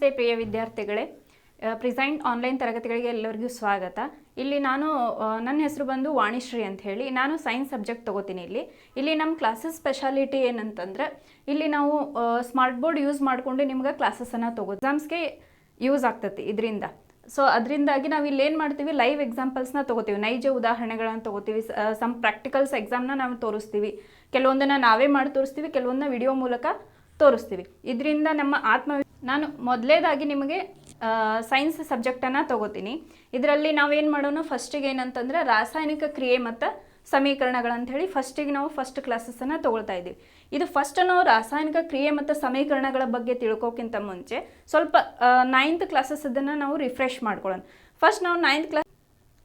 ನಮಸ್ತೆ ಪ್ರಿಯ ವಿದ್ಯಾರ್ಥಿಗಳೇ. ಪ್ರಿಸೈಂಟ್ ಆನ್ಲೈನ್ ತರಗತಿಗಳಿಗೆ ಎಲ್ಲರಿಗೂ ಸ್ವಾಗತ. ಇಲ್ಲಿ ನಾನು ನನ್ನ ಹೆಸರು ಬಂದು ವಾಣಿಶ್ರೀ ಅಂತ ಹೇಳಿ. ನಾನು ಸೈನ್ಸ್ ಸಬ್ಜೆಕ್ಟ್ ತಗೋತೀನಿ ಇಲ್ಲಿ. ಇಲ್ಲಿ ನಮ್ಮ ಕ್ಲಾಸಸ್ ಸ್ಪೆಷಾಲಿಟಿ ಏನಂತಂದ್ರೆ, ಇಲ್ಲಿ ನಾವು ಸ್ಮಾರ್ಟ್ ಬೋರ್ಡ್ ಯೂಸ್ ಮಾಡಿಕೊಂಡು ನಿಮ್ಗೆ ಕ್ಲಾಸಸ್ಸನ್ನು ತಗೋ, ಎಕ್ಸಾಮ್ಸ್ಗೆ ಯೂಸ್ ಆಗ್ತತಿ ಇದರಿಂದ. ಸೊ, ಅದರಿಂದಾಗಿ ನಾವು ಇಲ್ಲಿ ಏನು ಮಾಡ್ತೀವಿ, ಲೈವ್ ಎಕ್ಸಾಂಪಲ್ಸ್ನ ತಗೋತೀವಿ. ನೈಜ ಉದಾಹರಣೆಗಳನ್ನು ತಗೋತೀವಿ. ಸಮ್ ಪ್ರಾಕ್ಟಿಕಲ್ಸ್ ಎಕ್ಸಾಮ್ನ ನಾವು ತೋರಿಸ್ತೀವಿ. ಕೆಲವೊಂದನ್ನು ನಾವೇ ಮಾಡಿ ತೋರಿಸ್ತೀವಿ, ಕೆಲವೊಂದನ್ನ ವಿಡಿಯೋ ಮೂಲಕ ತೋರಿಸ್ತೀವಿ. ಇದರಿಂದ ನಮ್ಮ ಆತ್ಮ ನಾನು ಮೊದಲೇದಾಗಿ ನಿಮಗೆ ಸೈನ್ಸ್ ಸಬ್ಜೆಕ್ಟನ್ನು ತಗೋತೀನಿ. ಇದರಲ್ಲಿ ನಾವೇನು ಮಾಡೋಣ ಫಸ್ಟಿಗೆ ಏನಂತಂದರೆ ರಾಸಾಯನಿಕ ಕ್ರಿಯೆ ಮತ್ತು ಸಮೀಕರಣಗಳಂಥೇಳಿ ಫಸ್ಟಿಗೆ ನಾವು ಫಸ್ಟ್ ಕ್ಲಾಸಸ್ಸನ್ನು ತೊಗೊಳ್ತಾ ಇದ್ದೀವಿ. ಇದು ಫಸ್ಟ್ ನಾವು ರಾಸಾಯನಿಕ ಕ್ರಿಯೆ ಮತ್ತು ಸಮೀಕರಣಗಳ ಬಗ್ಗೆ ತಿಳ್ಕೋಕ್ಕಿಂತ ಮುಂಚೆ ಸ್ವಲ್ಪ ನೈನ್ತ್ ಕ್ಲಾಸಸ್ ಅದನ್ನು ನಾವು ರಿಫ್ರೆಶ್ ಮಾಡ್ಕೊಳ್ಳೋಣ. ಫಸ್ಟ್ ನಾವು ನೈನ್ತ್ ಕ್ಲಾಸ್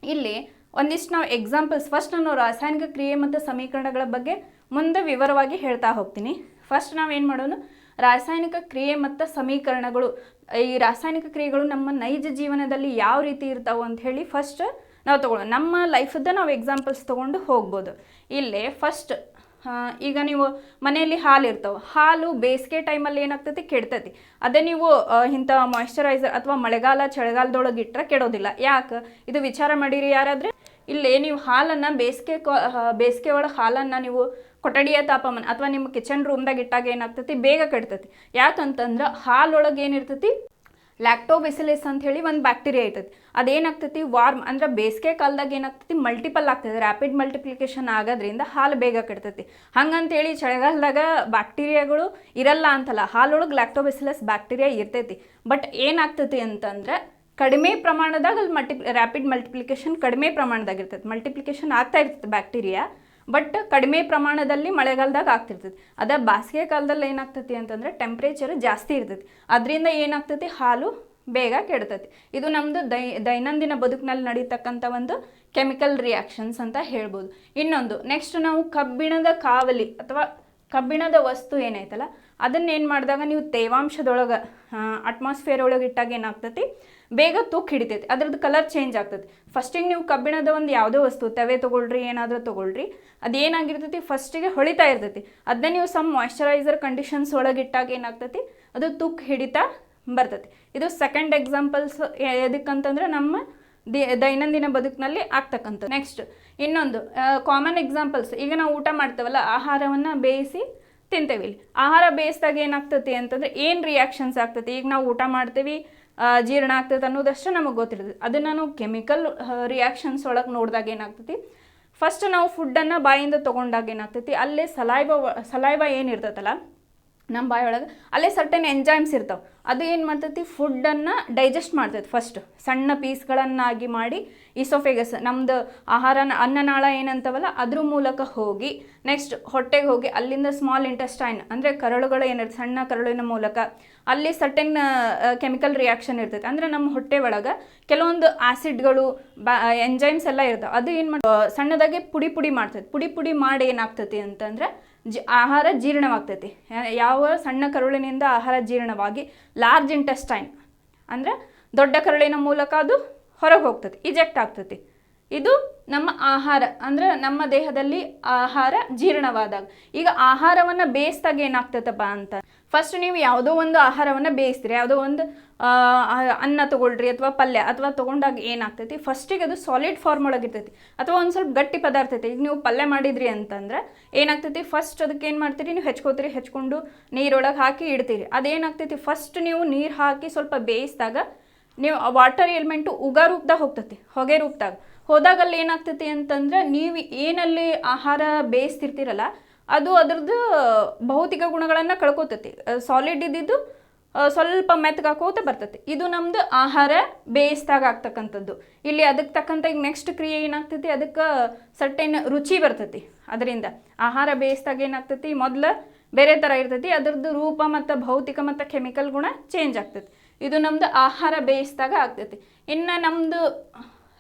ಇಲ್ಲಿ ಒಂದಿಷ್ಟು ನಾವು ಎಕ್ಸಾಂಪಲ್ಸ್ ಫಸ್ಟ್ ನಾನು ರಾಸಾಯನಿಕ ಕ್ರಿಯೆ ಮತ್ತು ಸಮೀಕರಣಗಳ ಬಗ್ಗೆ ಮುಂದೆ ವಿವರವಾಗಿ ಹೇಳ್ತಾ ಹೋಗ್ತೀನಿ. ಫಸ್ಟ್ ನಾವೇನು ಮಾಡೋಣ ರಾಸಾಯನಿಕ ಕ್ರಿಯೆ ಮತ್ತು ಸಮೀಕರಣಗಳು. ಈ ರಾಸಾಯನಿಕ ಕ್ರಿಯೆಗಳು ನಮ್ಮ ನೈಜ ಜೀವನದಲ್ಲಿ ಯಾವ ರೀತಿ ಇರ್ತಾವೆ ಅಂತ ಹೇಳಿ ಫಸ್ಟ್ ನಾವು ತಗೊಳ್ಳೋಣ. ನಮ್ಮ ಲೈಫದ್ದು ನಾವು ಎಕ್ಸಾಂಪಲ್ಸ್ ತೊಗೊಂಡು ಹೋಗ್ಬೋದು. ಇಲ್ಲೇ ಫಸ್ಟ್ ಈಗ ನೀವು ಮನೆಯಲ್ಲಿ ಹಾಲು ಇರ್ತಾವೆ. ಹಾಲು ಬೇಸಿಗೆ ಟೈಮಲ್ಲಿ ಏನಾಗ್ತೈತಿ? ಕೆಡ್ತೈತಿ. ಅದೇ ನೀವು ಇಂಥ ಮಾಯಶ್ಚರೈಸರ್ ಅಥವಾ ಮಳೆಗಾಲ, ಚಳಿಗಾಲದೊಳಗೆ ಇಟ್ಟರೆ ಕೆಡೋದಿಲ್ಲ. ಯಾಕೆ? ಇದು ವಿಚಾರ ಮಾಡಿರಿ ಯಾರಾದರೆ, ಇಲ್ಲೇ ನೀವು ಹಾಲನ್ನು ಬೇಸಿಗೆ ಬೇಸಿಗೆ ಒಳಗೆ ಹಾಲನ್ನು ನೀವು ಕೊಠಡಿಯ ತಾಪಮಾನ ಅಥವಾ ನಿಮ್ಮ ಕಿಚನ್ ರೂಮ್ದಾಗ ಇಟ್ಟಾಗ ಏನಾಗ್ತೈತಿ? ಬೇಗ ಕೆಡ್ತೈತಿ. ಯಾಕಂತಂದ್ರೆ ಹಾಲೊಳಗೆ ಏನಿರ್ತೈತಿ? ಲ್ಯಾಕ್ಟೋಬೆಸಿಲಿಸ್ ಅಂತ ಹೇಳಿ ಒಂದು ಬ್ಯಾಕ್ಟೀರಿಯಾ ಇರ್ತೈತಿ. ಅದೇನಾಗ್ತೈತಿ? ವಾರ್ಮ್ ಅಂದ್ರೆ ಬೇಸಿಗೆ ಕಾಲದಾಗ ಏನಾಗ್ತೈತಿ? ಮಲ್ಟಿಪಲ್ ಆಗ್ತದೆ ರ್ಯಾಪಿಡ್ ಮಲ್ಟಿಪ್ಲಿಕೇಶನ್ ಆಗೋದ್ರಿಂದ ಹಾಲು ಬೇಗ ಕೆಡ್ತೈತಿ. ಹಂಗಂತೇಳಿ ಚಳಿಗಾಲದಾಗ ಬ್ಯಾಕ್ಟೀರಿಯಾಗಳು ಇರಲ್ಲ ಅಂತಲ್ಲ, ಹಾಲೊಳಗೆ ಲ್ಯಾಕ್ಟೋಬೆಸಿಲಸ್ ಬ್ಯಾಕ್ಟೀರಿಯಾ ಇರ್ತೈತಿ. ಬಟ್ ಏನಾಗ್ತೈತಿ ಅಂತಂದ್ರೆ ಕಡಿಮೆ ಪ್ರಮಾಣದಾಗ ಅಲ್ಲಿ ಮಲ್ಟಿ ರ್ಯಾಪಿಡ್ ಮಲ್ಟಿಪ್ಲಿಕೇಶನ್ ಕಡಿಮೆ ಪ್ರಮಾಣದಾಗ ಇರ್ತೈತಿ. ಮಲ್ಟಿಪ್ಲಿಕೇಶನ್ ಆಗ್ತಾ ಇರ್ತೈತಿ ಬ್ಯಾಕ್ಟೀರಿಯಾ ಬಟ್ ಕಡಿಮೆ ಪ್ರಮಾಣದಲ್ಲಿ ಮಳೆಗಾಲದಾಗ ಆಗ್ತಿರ್ತೈತಿ. ಅದ ಬೇಸಿಗೆ ಕಾಲದಲ್ಲಿ ಏನಾಗ್ತೈತಿ ಅಂತಂದ್ರೆ ಟೆಂಪ್ರೇಚರ್ ಜಾಸ್ತಿ ಇರ್ತೈತಿ. ಅದರಿಂದ ಏನಾಗ್ತೈತಿ? ಹಾಲು ಬೇಗ ಕೆಡ್ತೈತಿ. ಇದು ನಮ್ಮದು ದೈ, ದೈನಂದಿನ ಬದುಕಿನಲ್ಲಿ ನಡೀತಕ್ಕಂಥ ಒಂದು ಕೆಮಿಕಲ್ ರಿಯಾಕ್ಷನ್ಸ್ ಅಂತ ಹೇಳ್ಬೋದು. ಇನ್ನೊಂದು ನೆಕ್ಸ್ಟ್ ನಾವು ಕಬ್ಬಿಣದ ಕಾವಲಿ ಅಥವಾ ಕಬ್ಬಿಣದ ವಸ್ತು ಏನೈತಲ್ಲ ಅದನ್ನ ಏನು ಮಾಡಿದಾಗ ನೀವು ತೇವಾಂಶದೊಳಗೆ ಅಟ್ಮಾಸ್ಫಿಯರ್ ಒಳಗೆ ಇಟ್ಟಾಗ ಏನಾಗ್ತೈತಿ? ಬೇಗ ತುಕ್ಕು ಹಿಡಿತೈತಿ. ಅದ್ರದ್ದು ಕಲರ್ ಚೇಂಜ್ ಆಗ್ತೈತಿ. ಫಸ್ಟಿಗೆ ನೀವು ಕಬ್ಬಿಣದ ಒಂದು ಯಾವುದೋ ವಸ್ತು, ತವೆ ತೊಗೊಳ್ರಿ, ಏನಾದರೂ ತೊಗೊಳ್ರಿ, ಅದೇನಾಗಿರ್ತೈತಿ ಫಸ್ಟಿಗೆ ಹೊಳಿತಾ ಇರ್ತೈತಿ. ಅದನ್ನ ನೀವು ಸಮ್ ಮಾಯಶ್ಚರೈಸರ್ ಕಂಡೀಷನ್ಸ್ ಒಳಗೆ ಇಟ್ಟಾಗ ಏನಾಗ್ತೈತಿ? ಅದು ತುಕ್ಕು ಹಿಡಿತಾ ಬರ್ತೈತಿ. ಇದು ಸೆಕೆಂಡ್ ಎಕ್ಸಾಂಪಲ್ಸ್ ಎದಕ್ಕಂತಂದ್ರೆ ನಮ್ಮ ದೈನಂದಿನ ಬದುಕಿನಲ್ಲಿ ಆಗ್ತಕ್ಕಂಥ ನೆಕ್ಸ್ಟ್ ಇನ್ನೊಂದು ಕಾಮನ್ ಎಕ್ಸಾಂಪಲ್ಸ್ ಈಗ ನಾವು ಊಟ ಮಾಡ್ತೇವಲ್ಲ, ಆಹಾರವನ್ನು ಬೇಯಿಸಿ ತಿಂತೇವೆ ಇಲ್ಲಿ. ಆಹಾರ ಬೇಯಿಸಿದಾಗ ಏನಾಗ್ತತಿ ಅಂತಂದ್ರೆ ಏನು ರಿಯಾಕ್ಷನ್ಸ್ ಆಗ್ತತಿ? ಈಗ ನಾವು ಊಟ ಮಾಡ್ತೀವಿ ಜೀರ್ಣ ಆಗ್ತೈತೆ ಅನ್ನೋದಷ್ಟು ನಮಗೆ ಗೊತ್ತಿರ್ತದೆ ಅದನ್ನು ನಾವು ಕೆಮಿಕಲ್ ರಿಯಾಕ್ಷನ್ಸ್ ಒಳಗೆ ನೋಡಿದಾಗ ಏನಾಗ್ತೈತಿ? ಫಸ್ಟ್ ನಾವು ಫುಡ್ಡನ್ನು ಬಾಯಿಂದ ತೊಗೊಂಡಾಗ ಏನಾಗ್ತೈತಿ? ಅಲ್ಲೇ ಸಲೈವ ಸಲೈವ ಏನಿರ್ತೈತಲ್ಲ ನಮ್ಮ ಬಾಯಿಯೊಳಗೆ. ಅಲ್ಲೇ ಸರ್ಟನ್ ಎಂಜೈಮ್ಸ್ ಇರ್ತಾವೆ. ಅದು ಏನು ಮಾಡ್ತೈತಿ? ಫುಡ್ಡನ್ನು ಡೈಜೆಸ್ಟ್ ಮಾಡ್ತೈತಿ ಫಸ್ಟ್ ಸಣ್ಣ ಪೀಸ್ಗಳನ್ನಾಗಿ ಮಾಡಿ ಇಸೋಫೆಗಸ್ ನಮ್ಮದು ಆಹಾರನ, ಅನ್ನನಾಳ ಏನಂತವಲ್ಲ, ಅದ್ರ ಮೂಲಕ ಹೋಗಿ ನೆಕ್ಸ್ಟ್ ಹೊಟ್ಟೆಗೆ ಹೋಗಿ, ಅಲ್ಲಿಂದ ಸ್ಮಾಲ್ ಇಂಟೆಸ್ಟೈನ್ ಅಂದರೆ ಕರಳುಗಳು ಏನಿರ್ತದೆ ಸಣ್ಣ ಕರಳಿನ ಮೂಲಕ, ಅಲ್ಲಿ ಸರ್ಟನ್ ಕೆಮಿಕಲ್ ರಿಯಾಕ್ಷನ್ ಇರ್ತೈತೆ. ಅಂದರೆ ನಮ್ಮ ಹೊಟ್ಟೆ ಒಳಗೆ ಕೆಲವೊಂದು ಆ್ಯಸಿಡ್ಗಳು ಬ್ಯಾ ಎಂಜೈಮ್ಸ್ ಎಲ್ಲ ಇರ್ತಾವೆ. ಅದು ಏನು ಮಾಡಿ ಸಣ್ಣದಾಗಿ ಪುಡಿ ಪುಡಿ ಮಾಡ್ತೈತೆ. ಪುಡಿ ಪುಡಿ ಮಾಡಿ ಏನಾಗ್ತೈತಿ ಅಂತಂದ್ರೆ ಜಿ ಆಹಾರ ಜೀರ್ಣವಾಗ್ತೈತಿ. ಯಾವ ಸಣ್ಣ ಕರುಳಿನಿಂದ ಆಹಾರ ಜೀರ್ಣವಾಗಿ ಲಾರ್ಜ್ ಇಂಟೆಸ್ಟೈನ್ ಅಂದರೆ ದೊಡ್ಡ ಕರುಳಿನ ಮೂಲಕ ಅದು ಹೊರಗೆ ಹೋಗ್ತೈತಿ ಇಜೆಕ್ಟ್ ಆಗ್ತೈತಿ. ಇದು ನಮ್ಮ ಆಹಾರ, ಅಂದರೆ ನಮ್ಮ ದೇಹದಲ್ಲಿ ಆಹಾರ ಜೀರ್ಣವಾದಾಗ. ಈಗ ಆಹಾರವನ್ನು ಬೇಯಿಸಿದಾಗ ಏನಾಗ್ತದಪ್ಪ ಅಂತ. ಫಸ್ಟ್ ನೀವು ಯಾವುದೋ ಒಂದು ಆಹಾರವನ್ನು ಬೇಯಿಸ್ತೀರಿ, ಯಾವುದೋ ಒಂದು ಅನ್ನ ತೊಗೊಳ್ರಿ ಅಥವಾ ಪಲ್ಯ ಅಥವಾ ತೊಗೊಂಡಾಗ ಏನಾಗ್ತೈತಿ? ಫಸ್ಟಿಗೆ ಅದು ಸಾಲಿಡ್ ಫಾರ್ಮ್ ಒಳಗಿರ್ತೈತಿ ಅಥವಾ ಒಂದು ಸ್ವಲ್ಪ ಗಟ್ಟಿ ಪದಾರ್ಥ ಐತಿ ಈಗ ನೀವು ಪಲ್ಯ ಮಾಡಿದ್ರಿ ಅಂತಂದ್ರೆ ಏನಾಗ್ತೈತಿ? ಫಸ್ಟ್ ಅದಕ್ಕೆ ಏನು ಮಾಡ್ತೀರಿ? ನೀವು ಹೆಚ್ಕೋತೀರಿ, ಹೆಚ್ಕೊಂಡು ನೀರೊಳಗೆ ಹಾಕಿ ಇಡ್ತೀರಿ. ಅದೇನಾಗ್ತೈತಿ? ಫಸ್ಟ್ ನೀವು ನೀರು ಹಾಕಿ ಸ್ವಲ್ಪ ಬೇಯಿಸಿದಾಗ ನೀವು ವಾಟರ್ ಎಲಿಮೆಂಟು ಉಗ ರೂಪದಾಗ ಹೋಗ್ತೈತಿ, ಹೊಗೆ ರೂಪದಾಗ. ಹೋದಾಗ ಅಲ್ಲಿ ಏನಾಗ್ತೈತಿ ಅಂತಂದ್ರೆ ನೀವು ಏನಲ್ಲಿ ಆಹಾರ ಬೇಯಿಸ್ತಿರ್ತೀರಲ್ಲ, ಅದು ಅದ್ರದ್ದು ಭೌತಿಕ ಗುಣಗಳನ್ನು ಕಳ್ಕೊತೈತಿ. ಸಾಲಿಡ್ ಇದ್ದಿದ್ದು ಸ್ವಲ್ಪ ಮೆತ್ತಗಾಕೋತ ಬರ್ತೈತಿ. ಇದು ನಮ್ದು ಆಹಾರ ಬೇಯಿಸಿದಾಗ ಆಗ್ತಕ್ಕಂಥದ್ದು. ಇಲ್ಲಿ ಅದಕ್ಕೆ ತಕ್ಕಂಥ ಈಗ ನೆಕ್ಸ್ಟ್ ಕ್ರಿಯೆ ಏನಾಗ್ತೈತಿ, ಅದಕ್ಕೆ ಸಟ್ಟೆನ್ ರುಚಿ ಬರ್ತೈತಿ. ಅದರಿಂದ ಆಹಾರ ಬೇಯಿಸಿದಾಗ ಏನಾಗ್ತೈತಿ, ಮೊದಲು ಬೇರೆ ಥರ ಇರ್ತೈತಿ, ಅದರದ್ದು ರೂಪ ಮತ್ತು ಭೌತಿಕ ಮತ್ತು ಕೆಮಿಕಲ್ ಗುಣ ಚೇಂಜ್ ಆಗ್ತೈತಿ. ಇದು ನಮ್ದು ಆಹಾರ ಬೇಯಿಸಿದಾಗ ಆಗ್ತೈತಿ. ಇನ್ನು ನಮ್ಮದು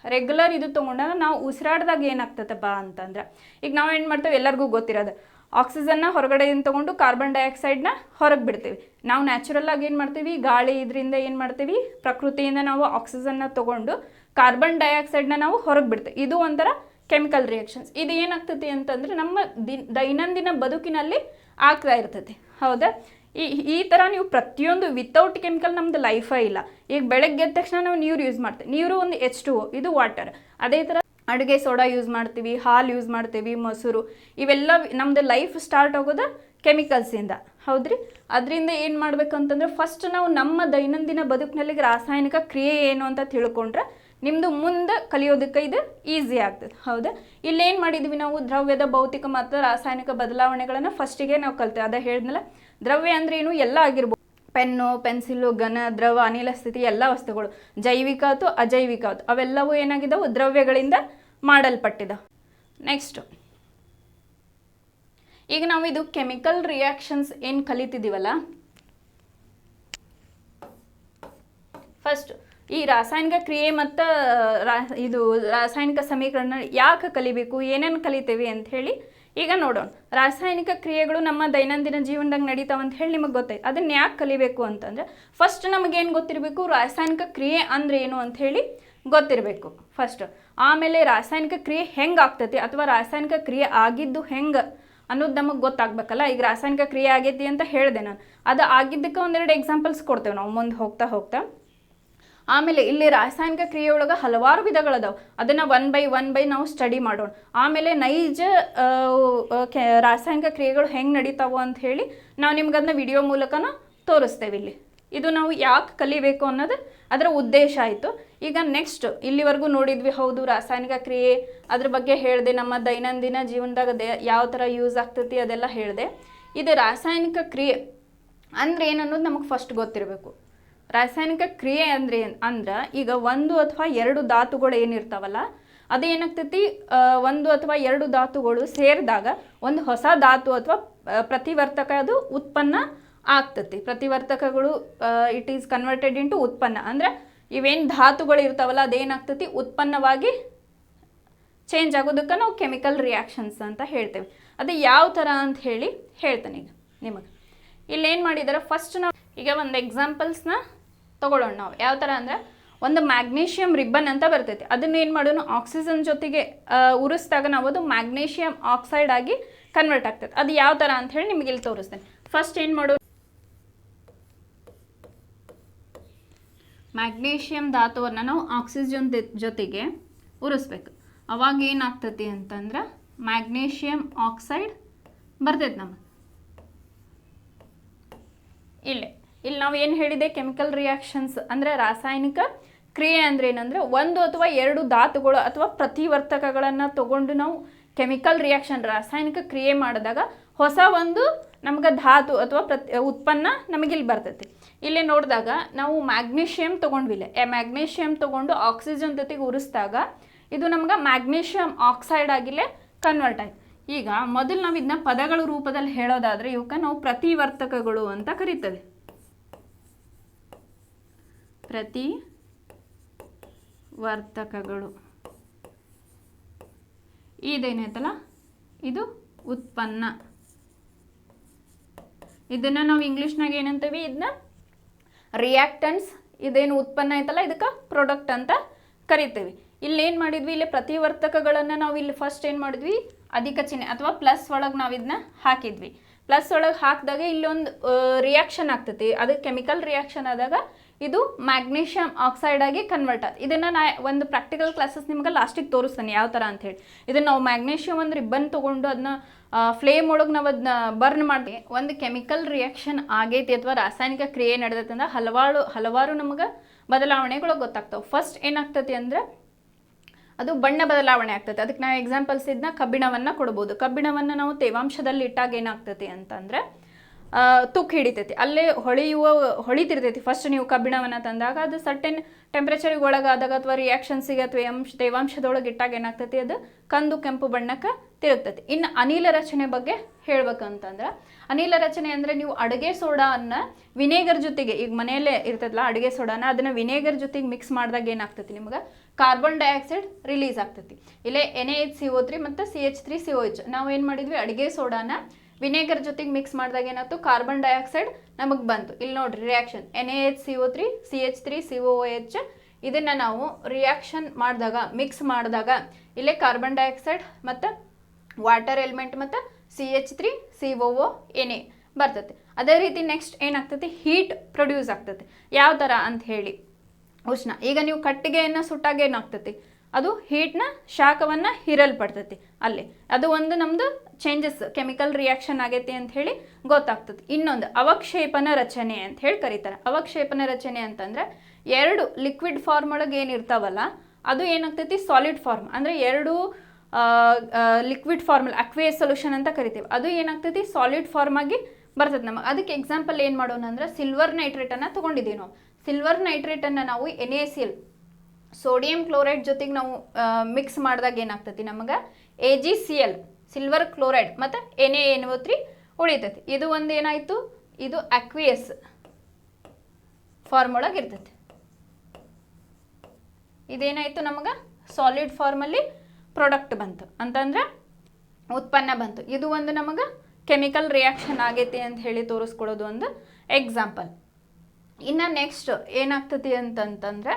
ರೆಗ್ಯುಲರ್ ಇದು ತೊಗೊಂಡಾಗ ನಾವು ಉಸಿರಾಡ್ದಾಗ ಏನಾಗ್ತದಪ್ಪ ಅಂತಂದ್ರೆ, ಈಗ ನಾವು ಏನು ಮಾಡ್ತೇವೆ? ಎಲ್ಲರಿಗೂ ಗೊತ್ತಿರೋದು. ಆಕ್ಸಿಜನ್ನ ಹೊರಗಡೆಯಿಂದ ತೊಗೊಂಡು ಕಾರ್ಬನ್ ಡೈಆಕ್ಸೈಡ್ನ ಹೊರಗೆ ಬಿಡ್ತೀವಿ. ನಾವು ನ್ಯಾಚುರಲ್ ಆಗಿ ಏನು ಮಾಡ್ತೀವಿ? ಗಾಳಿ ಇದರಿಂದ ಏನು ಮಾಡ್ತೀವಿ? ಪ್ರಕೃತಿಯಿಂದ ನಾವು ಆಕ್ಸಿಜನ್ನ ತೊಗೊಂಡು ಕಾರ್ಬನ್ ಡೈಆಕ್ಸೈಡ್ನ ನಾವು ಹೊರಗೆ ಬಿಡ್ತೀವಿ. ಇದು ಒಂಥರ ಕೆಮಿಕಲ್ ರಿಯಾಕ್ಷನ್ಸ್ ಇದು ಏನಾಗ್ತತಿ ಅಂತಂದ್ರೆ ನಮ್ಮ ದಿನ, ದೈನಂದಿನ ಬದುಕಿನಲ್ಲಿ ಆಗ್ತಾ ಇರ್ತೈತಿ ಹೌದಾ? ಈ ಈ ಥರ ನೀವು ಪ್ರತಿಯೊಂದು ವಿತೌಟ್ ಕೆಮಿಕಲ್ ನಮ್ದು ಲೈಫೇ ಇಲ್ಲ. ಈಗ ಬೆಳಗ್ಗೆ ಎದ್ದ ತಕ್ಷಣ ನಾವು ನೀರು ಯೂಸ್ ಮಾಡ್ತೀವಿ. ನೀರು ಒಂದು ಎಚ್ ಟು ಇದು ವಾಟರ್ ಅದೇ ಥರ ಅಡುಗೆ ಸೋಡಾ ಯೂಸ್ ಮಾಡ್ತೀವಿ, ಹಾಲು ಯೂಸ್ ಮಾಡ್ತೀವಿ, ಮೊಸರು. ಇವೆಲ್ಲ ನಮ್ಮದು ಲೈಫ್ ಸ್ಟಾರ್ಟ್ ಆಗೋದು ಕೆಮಿಕಲ್ಸಿಂದ ಹೌದ್ರಿ? ಅದರಿಂದ ಏನು ಮಾಡಬೇಕು ಅಂತಂದ್ರೆ ಫಸ್ಟ್ ನಾವು ನಮ್ಮ ದೈನಂದಿನ ಬದುಕಿನಲ್ಲಿ ರಾಸಾಯನಿಕ ಕ್ರಿಯೆ ಏನು ಅಂತ ತಿಳ್ಕೊಂಡ್ರೆ ನಿಮ್ಮದು ಮುಂದೆ ಕಲಿಯೋದಕ್ಕೆ ಇದು ಈಸಿ ಆಗ್ತದೆ. ಹೌದಾ? ಇಲ್ಲೇನು ಮಾಡಿದ್ವಿ ನಾವು ದ್ರವ್ಯದ ಭೌತಿಕ ಮತ್ತು ರಾಸಾಯನಿಕ ಬದಲಾವಣೆಗಳನ್ನು ಫಸ್ಟಿಗೆ ನಾವು ಕಲ್ತೇವೆ. ಅದೇ ಹೇಳಿದ್ನಲ್ಲ ದ್ರವ್ಯ ಅಂದ್ರೆ ಏನು? ಎಲ್ಲ ಆಗಿರ್ಬೋದು. ಪೆನ್ನು, ಪೆನ್ಸಿಲು, ಘನ, ದ್ರವ, ಅನಿಲ, ಸ್ಥಿತಿ, ಎಲ್ಲ ವಸ್ತುಗಳು. ಜೈವಿಕ ಅಥವಾ ಅಜೈವಿಕ ಅವೆಲ್ಲವೂ ಏನಾಗಿದ್ದಾವೆ ದ್ರವ್ಯಗಳಿಂದ ಮಾಡಲ್ಪಟ್ಟಿದ. ನೆಕ್ಸ್ಟ್ ಈಗ ನಾವು ಇದು ಕೆಮಿಕಲ್ ರಿಯಾಕ್ಷನ್ಸ್ ಏನು ಕಲಿತಿದ್ದೀವಲ್ಲ ಫಸ್ಟ್ ಈ ರಾಸಾಯನಿಕ ಕ್ರಿಯೆ ಮತ್ತು ಇದು ರಾಸಾಯನಿಕ ಸಮೀಕರಣ ಯಾಕೆ ಕಲಿಬೇಕು? ಏನೇನು ಕಲಿತೇವೆ ಅಂತ ಹೇಳಿ ಈಗ ನೋಡೋಣ. ರಾಸಾಯನಿಕ ಕ್ರಿಯೆಗಳು ನಮ್ಮ ದೈನಂದಿನ ಜೀವನದಾಗ ನಡೀತಾವ ಅಂತ ಹೇಳಿ ನಿಮಗೆ ಗೊತ್ತಾಯ್ತು ಅದನ್ನ ಯಾಕೆ ಕಲಿಬೇಕು ಅಂತಂದ್ರೆ ಫಸ್ಟ್ ನಮಗೇನು ಗೊತ್ತಿರಬೇಕು? ರಾಸಾಯನಿಕ ಕ್ರಿಯೆ ಅಂದ್ರೆ ಏನು ಅಂತ ಹೇಳಿ ಗೊತ್ತಿರಬೇಕು. ಫಸ್ಟ್ ಆಮೇಲೆ ರಾಸಾಯನಿಕ ಕ್ರಿಯೆ ಹೆಂಗೆ ಆಗ್ತೈತಿ ಅಥವಾ ರಾಸಾಯನಿಕ ಕ್ರಿಯೆ ಆಗಿದ್ದು ಹೆಂಗೆ ಅನ್ನೋದು ನಮಗೆ ಗೊತ್ತಾಗ್ಬೇಕಲ್ಲ. ಈಗ ರಾಸಾಯನಿಕ ಕ್ರಿಯೆ ಆಗೈತಿ ಅಂತ ಹೇಳಿದೆ ನಾನು. ಅದು ಆಗಿದ್ದಕ್ಕೆ ಒಂದೆರಡು ಎಕ್ಸಾಂಪಲ್ಸ್ ಕೊಡ್ತೇವೆ ನಾವು. ಮುಂದೆ ಹೋಗ್ತಾ ಹೋಗ್ತಾ. ಆಮೇಲೆ ಇಲ್ಲಿ ರಾಸಾಯನಿಕ ಕ್ರಿಯೆ ಒಳಗೆ ಹಲವಾರು ವಿಧಗಳದಾವೆ. ಅದನ್ನು ಒನ್ ಬೈ ಒನ್ ಬೈ ನಾವು ಸ್ಟಡಿ ಮಾಡೋಣ. ಆಮೇಲೆ ನೈಜ ರಾಸಾಯನಿಕ ಕ್ರಿಯೆಗಳು ಹೆಂಗೆ ನಡೀತಾವೋ ಅಂತ ಹೇಳಿ ನಾವು ನಿಮ್ಗೆ ಅದನ್ನ ವಿಡಿಯೋ ಮೂಲಕನ ತೋರಿಸ್ತೇವೆ ಇಲ್ಲಿ. ಇದು ನಾವು ಯಾಕೆ ಕಲಿಬೇಕು ಅನ್ನೋದು ಅದರ ಉದ್ದೇಶ ಆಯಿತು. ಈಗ ನೆಕ್ಸ್ಟ್ ಇಲ್ಲಿವರೆಗೂ ನೋಡಿದ್ವಿ, ಹೌದು ರಾಸಾಯನಿಕ ಕ್ರಿಯೆ ಅದ್ರ ಬಗ್ಗೆ ಹೇಳಿದೆ, ನಮ್ಮ ದೈನಂದಿನ ಜೀವನದಾಗ ದೇ, ಯಾವ ಥರ ಯೂಸ್ ಆಗ್ತೈತಿ ಅದೆಲ್ಲ ಹೇಳಿದೆ. ಇದು ರಾಸಾಯನಿಕ ಕ್ರಿಯೆ ಅಂದ್ರೆ ಏನನ್ನೋದು ನಮಗೆ ಫಸ್ಟ್ ಗೊತ್ತಿರಬೇಕು. ರಾಸಾಯನಿಕ ಕ್ರಿಯೆ ಅಂದ್ರೆ ಏನ್ ಅಂದ್ರೆ ಈಗ ಒಂದು ಅಥವಾ ಎರಡು ಧಾತುಗಳು ಏನಿರ್ತಾವಲ್ಲ ಅದೇನಾಗ್ತೈತಿ ಒಂದು ಅಥವಾ ಎರಡು ಧಾತುಗಳು ಸೇರಿದಾಗ ಒಂದು ಹೊಸ ಧಾತು ಅಥವಾ ಪ್ರತಿವರ್ತಕ ಅದು ಉತ್ಪನ್ನ ಆಗ್ತತಿ. ಪ್ರತಿವರ್ತಕಗಳು ಇಟ್ ಈಸ್ ಕನ್ವರ್ಟೆಡ್ ಇಂಟು ಉತ್ಪನ್ನ. ಅಂದ್ರೆ ಇವೇನು ಧಾತುಗಳು ಇರ್ತಾವಲ್ಲ ಅದೇನಾಗ್ತತಿ ಉತ್ಪನ್ನವಾಗಿ ಚೇಂಜ್ ಆಗೋದಕ್ಕೆ ನಾವು ಕೆಮಿಕಲ್ ರಿಯಾಕ್ಷನ್ಸ್ ಅಂತ ಹೇಳ್ತೇವೆ. ಅದು ಯಾವ ಥರ ಅಂತ ಹೇಳಿ ಹೇಳ್ತೇನೆ ಈಗ ನಿಮಗೆ. ಇಲ್ಲೇನು ಮಾಡಿದ್ದಾರೆ ಫಸ್ಟ್ ನಾವು ಈಗ ಒಂದು ಎಕ್ಸಾಂಪಲ್ಸ್ನ ತಗೊಳ್ಳೋಣ ನಾವು. ಯಾವ ಥರ ಅಂದರೆ ಒಂದು ಮ್ಯಾಗ್ನೇಷಿಯಂ ರಿಬ್ಬನ್ ಅಂತ ಬರ್ತೈತಿ. ಅದನ್ನ ಏನು ಮಾಡೋಣ ಆಕ್ಸಿಜನ್ ಜೊತೆಗೆ ಉರಿಸಿದಾಗ ನಾವು ಅದು ಮ್ಯಾಗ್ನೇಷಿಯಂ ಆಕ್ಸೈಡ್ ಆಗಿ ಕನ್ವರ್ಟ್ ಆಗ್ತದೆ ಅದು ಯಾವ ಥರ ಅಂತ ಹೇಳಿ ನಿಮಗೆ ಇಲ್ಲಿ ತೋರಿಸ್ತೇನೆ. ಫಸ್ಟ್ ಏನು ಮಾಡೋದು ಮ್ಯಾಗ್ನೇಷಿಯಂ ಧಾತುವನ್ನು ನಾವು ಆಕ್ಸಿಜನ್ ಜೊತೆಗೆ ಉರಿಸ್ಬೇಕು. ಅವಾಗ ಏನಾಗ್ತತಿ ಅಂತಂದ್ರೆ ಮ್ಯಾಗ್ನೇಷಿಯಂ ಆಕ್ಸೈಡ್ ಬರ್ತೈತೆ ನಮ್ಮ ಇಲ್ಲೇ. ಇಲ್ಲಿ ನಾವು ಏನು ಹೇಳಿದೆ? ಕೆಮಿಕಲ್ ರಿಯಾಕ್ಷನ್ಸ್ ಅಂದರೆ ರಾಸಾಯನಿಕ ಕ್ರಿಯೆ ಅಂದರೆ ಏನಂದರೆ ಒಂದು ಅಥವಾ ಎರಡು ಧಾತುಗಳು ಅಥವಾ ಪ್ರತಿವರ್ತಕಗಳನ್ನು ತಗೊಂಡು ನಾವು ಕೆಮಿಕಲ್ ರಿಯಾಕ್ಷನ್ ರಾಸಾಯನಿಕ ಕ್ರಿಯೆ ಮಾಡಿದಾಗ ಹೊಸ ಒಂದು ನಮ್ಗೆ ಧಾತು ಅಥವಾ ಪ್ರತಿ ಉತ್ಪನ್ನ ನಮಗಿಲ್ಲಿ ಬರ್ತೈತಿ. ಇಲ್ಲಿ ನೋಡಿದಾಗ ನಾವು ಮ್ಯಾಗ್ನೀಷಿಯಂ ತೊಗೊಂಡ್ವಿಲ್ಲ ಎ ಮ್ಯಾಗ್ನೀಷಿಯಂ ತೊಗೊಂಡು ಆಕ್ಸಿಜನ್ ಜೊತೆಗೆ ಉರಿಸಿದಾಗ ಇದು ನಮ್ಗೆ ಮ್ಯಾಗ್ನೀಷಿಯಂ ಆಕ್ಸೈಡ್ ಆಗಿಲ್ಲೇ ಕನ್ವರ್ಟ್ ಆಯ್ತು. ಈಗ ಮೊದಲು ನಾವು ಇದನ್ನ ಪದಗಳ ರೂಪದಲ್ಲಿ ಹೇಳೋದಾದ್ರೆ ಇವಕ್ಕೆ ನಾವು ಪ್ರತಿವರ್ತಕಗಳು ಅಂತ ಕರಿತೇವೆ. ಪ್ರತಿ ವರ್ತಕಗಳು. ಇದೇನೈತಲ್ಲ? ಇದು ಉತ್ಪನ್ನ. ಇದನ್ನ ನಾವು ಇಂಗ್ಲೀಷ್ನಾಗ ಏನಂತೀವಿ? ಇದನ್ನ ರಿಯಾಕ್ಟನ್ಸ್ ಇದೇನು ಉತ್ಪನ್ನ ಐತಲ್ಲ? ಇದಕ್ಕೆ ಪ್ರಾಡಕ್ಟ್ ಅಂತ ಕರಿತೀವಿ. ಇಲ್ಲಿ ಏನು ಮಾಡಿದ್ವಿ? ಇಲ್ಲಿ ಪ್ರತಿವರ್ತಕಗಳನ್ನು ನಾವು ಇಲ್ಲಿ ಫಸ್ಟ್ ಏನು ಮಾಡಿದ್ವಿ? ಅಧಿಕ ಚಿಹ್ನೆ ಅಥವಾ ಪ್ಲಸ್ ಒಳಗೆ ನಾವು ಇದನ್ನ ಹಾಕಿದ್ವಿ. ಪ್ಲಸ್ ಒಳಗೆ ಹಾಕಿದಾಗ ಇಲ್ಲೊಂದು ರಿಯಾಕ್ಷನ್ ಆಗ್ತೈತಿ. ಅದು ಕೆಮಿಕಲ್ ರಿಯಾಕ್ಷನ್ ಆದಾಗ ಇದು ಮ್ಯಾಗ್ನೀಷಿಯಂ ಆಕ್ಸೈಡ್ ಆಗಿ ಕನ್ವರ್ಟ್ ಆಗುತ್ತೆ ಇದನ್ನು ನಾ ಒಂದು ಪ್ರಾಕ್ಟಿಕಲ್ ಕ್ಲಾಸಸ್ ನಿಮ್ಗೆ ಲಾಸ್ಟಿಗೆ ತೋರಿಸ್ತಾನೆ ಯಾವ ಥರ ಅಂತ ಹೇಳಿ. ಇದನ್ನು ನಾವು ಮ್ಯಾಗ್ನೀಷಿಯಂ ಒಂದು ರಿಬ್ಬನ್ ತೊಗೊಂಡು ಅದನ್ನ ಫ್ಲೇಮ್ ಒಳಗೆ ನಾವು ಅದನ್ನ ಬರ್ನ್ ಮಾಡಿ ಒಂದು ಕೆಮಿಕಲ್ ರಿಯಾಕ್ಷನ್ ಆಗೈತಿ ಅಥವಾ ರಾಸಾಯನಿಕ ಕ್ರಿಯೆ ನಡೆದೈತೆ ಹಲವಾರು ಹಲವಾರು ನಮಗೆ ಬದಲಾವಣೆಗಳು ಗೊತ್ತಾಗ್ತವೆ. ಫಸ್ಟ್ ಏನಾಗ್ತತಿ ಅಂದ್ರೆ ಅದು ಬಣ್ಣ ಬದಲಾವಣೆ ಆಗ್ತದೆ ಅದಕ್ಕೆ ನಾವು ಎಕ್ಸಾಂಪಲ್ಸ್ ಇದನ್ನ ಕಬ್ಬಿಣವನ್ನು ಕೊಡ್ಬೋದು. ಕಬ್ಬಿಣವನ್ನು ನಾವು ತೇವಾಂಶದಲ್ಲಿ ಇಟ್ಟಾಗ ಏನಾಗ್ತತಿ ಅಂತಂದ್ರೆ ಆ, ತುಕ್ಕು ಹಿಡಿತೈತಿ. ಅಲ್ಲೇ ಹೊಳೆಯುವ ಹೊಳಿತಿರ್ತೈತಿ. ಫಸ್ಟ್ ನೀವು ಕಬ್ಬಿಣವನ್ನು ತಂದಾಗ ಅದು ಸರ್ಟೆನ್ ಟೆಂಪ್ರೇಚರಿಗೆ ಒಳಗಾದಾಗ ಅಥವಾ ರಿಯಾಕ್ಷನ್ಸಿಗೆ ಅಥವಾ ಅಂಶ ತೇವಾಂಶದೊಳಗೆ ಇಟ್ಟಾಗ ಏನಾಗ್ತೈತಿ? ಅದು ಕಂದು ಕೆಂಪು ಬಣ್ಣಕ್ಕೆ ತಿರುಗ್ತೈತಿ. ಇನ್ನು ಅನಿಲ ರಚನೆ ಬಗ್ಗೆ ಹೇಳ್ಬೇಕಂತಂದ್ರೆ ಅನಿಲ ರಚನೆ ಅಂದರೆ ನೀವು ಅಡುಗೆ ಸೋಡಾನ ವಿನೇಗರ್ ಜೊತೆಗೆ ಈಗ ಮನೆಯಲ್ಲೇ ಇರ್ತದಲ್ಲ ಅಡುಗೆ ಸೋಡಾನ ಅದನ್ನು ವಿನೇಗರ್ ಜೊತೆಗೆ ಮಿಕ್ಸ್ ಮಾಡಿದಾಗ ಏನಾಗ್ತೈತಿ ನಿಮ್ಗೆ? ಕಾರ್ಬನ್ ಡೈಆಕ್ಸೈಡ್ ರಿಲೀಸ್ ಆಗ್ತೈತಿ. ಇಲ್ಲೇ N H C O three ಮತ್ತು C H three C O H ನಾವು ಏನು ಮಾಡಿದ್ವಿ? ಅಡುಗೆ ಸೋಡಾನ ವಿನೇಗರ್ ಜೊತೆಗೆ ಮಿಕ್ಸ್ ಮಾಡಿದಾಗ ಏನಾಯ್ತು? ಕಾರ್ಬನ್ ಡೈಆಕ್ಸೈಡ್ ನಮಗೆ ಬಂತು. ಇಲ್ಲಿ ನೋಡ್ರಿ reaction N A H C O three C H three C O H ಇದನ್ನು ನಾವು ರಿಯಾಕ್ಷನ್ ಮಾಡಿದಾಗ ಮಿಕ್ಸ್ ಮಾಡಿದಾಗ ಇಲ್ಲೇ ಕಾರ್ಬನ್ ಡೈಆಕ್ಸೈಡ್ ಮತ್ತು ವಾಟರ್ ಎಲಿಮೆಂಟ್ ಮತ್ತು C H three C O O N A ಬರ್ತದೆ ಅದೇ ರೀತಿ ನೆಕ್ಸ್ಟ್ ಏನಾಗ್ತೈತಿ? ಹೀಟ್ ಪ್ರೊಡ್ಯೂಸ್ ಆಗ್ತೈತಿ. ಯಾವ ಥರ ಅಂತ ಹೇಳಿ ಉಷ್ಣ. ಈಗ ನೀವು ಕಟ್ಟಿಗೆಯನ್ನು ಸುಟ್ಟಾಗ ಏನಾಗ್ತೈತಿ? ಅದು ಹೀಟ್ನ ಶಾಖವನ್ನು ಹೀರಲ್ಪಡ್ತೈತಿ ಅಲ್ಲಿ. ಅದು ಒಂದು ನಮ್ಮದು ಚೇಂಜಸ್ ಕೆಮಿಕಲ್ ರಿಯಾಕ್ಷನ್ ಆಗೈತಿ ಅಂತ ಹೇಳಿ ಗೊತ್ತಾಗ್ತದೆ. ಇನ್ನೊಂದು ಅವಕ್ಷೇಪನ ರಚನೆ ಅಂತ ಹೇಳಿ ಕರೀತಾರೆ. ಅವಕ್ಷೇಪನ ರಚನೆ ಅಂತಂದ್ರೆ ಎರಡು ಲಿಕ್ವಿಡ್ ಫಾರ್ಮ್ ಒಳಗೆ ಏನಿರ್ತಾವಲ್ಲ ಅದು ಏನಾಗ್ತೈತಿ? ಸಾಲಿಡ್ ಫಾರ್ಮ್ ಅಂದರೆ ಎರಡು ಲಿಕ್ವಿಡ್ ಫಾರ್ಮಲ್ ಅಕ್ವೇ ಸೊಲ್ಯೂಷನ್ ಅಂತ ಕರಿತೀವಿ. ಅದು ಏನಾಗ್ತೈತಿ? ಸಾಲಿಡ್ ಫಾರ್ಮ್ ಆಗಿ ಬರ್ತದೆ ನಮಗೆ. ಅದಕ್ಕೆ ಎಕ್ಸಾಂಪಲ್ ಏನು ಮಾಡೋಣ ಅಂದ್ರೆ ಸಿಲ್ವರ್ ನೈಟ್ರೇಟನ್ನು ತಗೊಂಡಿದ್ದೀವಿ ನಾವು. ಸಿಲ್ವರ್ ನೈಟ್ರೇಟನ್ನು ನಾವು N A C L sodium chloride ಜೊತೆಗೆ ನಾವು ಮಿಕ್ಸ್ ಮಾಡಿದಾಗ ಏನಾಗ್ತೈತಿ ನಮಗೆ? A G C L silver chloride ಮತ್ತು N A N O three ಉಳಿತೈತಿ. ಇದು ಒಂದು ಏನಾಯಿತು? ಇದು ಅಕ್ವಿಯಸ್ ಫಾರ್ಮ್ ಒಳಗೆ ಇರ್ತೈತಿ. ಇದೇನಾಯಿತು ನಮಗೆ? ಸಾಲಿಡ್ ಫಾರ್ಮಲ್ಲಿ ಪ್ರಾಡಕ್ಟ್ ಬಂತು. ಅಂತಂದ್ರೆ ಉತ್ಪನ್ನ ಬಂತು. ಇದು ಒಂದು ನಮಗೆ ಕೆಮಿಕಲ್ ರಿಯಾಕ್ಷನ್ ಆಗೈತಿ ಅಂತ ಹೇಳಿ ತೋರಿಸ್ಕೊಡೋದು ಒಂದು ಎಕ್ಸಾಂಪಲ್ ಇನ್ನು ನೆಕ್ಸ್ಟ್ ಏನಾಗ್ತತಿ ಅಂತಂತಂದ್ರೆ